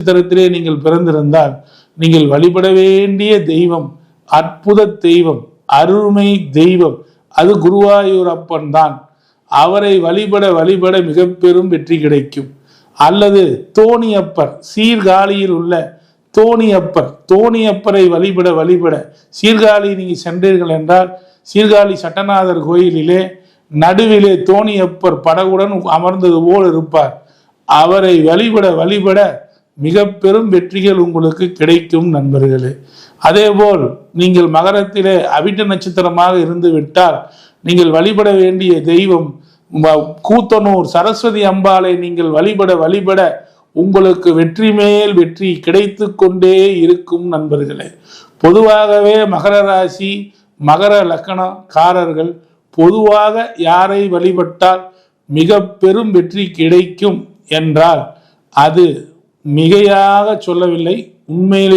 நட்சத்திரத்திலே நீங்கள் பிறந்திருந்தால் நீங்கள் வழிபட வேண்டிய தெய்வம் அற்புத தெய்வம் அருமை தெய்வம் அது குருவாயூர் அப்பன் தான். அவரை வழிபட வழிபட மிக பெரும் வெற்றி கிடைக்கும். அல்லது தோணியப்பர் சீர்காழியில் உள்ள தோணியப்பர் தோணியப்பரை வழிபட வழிபட சீர்காழி நீங்கள் சென்றீர்கள் என்றால் சீர்காழி சட்டநாதர் கோயிலிலே நடுவிலே தோணியப்பர் படகுடன் அமர்ந்தது போல் இருப்பார். அவரை வழிபட வழிபட மிக பெரும் வெற்றிகள் உங்களுக்கு கிடைக்கும் நண்பர்களே. அதேபோல் நீங்கள் மகரத்திலே அவிட்ட நட்சத்திரமாக இருந்து விட்டால் நீங்கள் வழிபட வேண்டிய தெய்வம் கூத்தனூர் சரஸ்வதி அம்பாளை நீங்கள் வழிபட வழிபட உங்களுக்கு வெற்றி மேல் வெற்றி கிடைத்து கொண்டே இருக்கும் நண்பர்களே. பொதுவாகவே மகர ராசி மகர லக்கணக்காரர்கள் பொதுவாக யாரை வழிபட்டால் மிக பெரும் வெற்றி கிடைக்கும் என்றால் அது மிகையாக சொல்லவில்லை. உண்மையிலே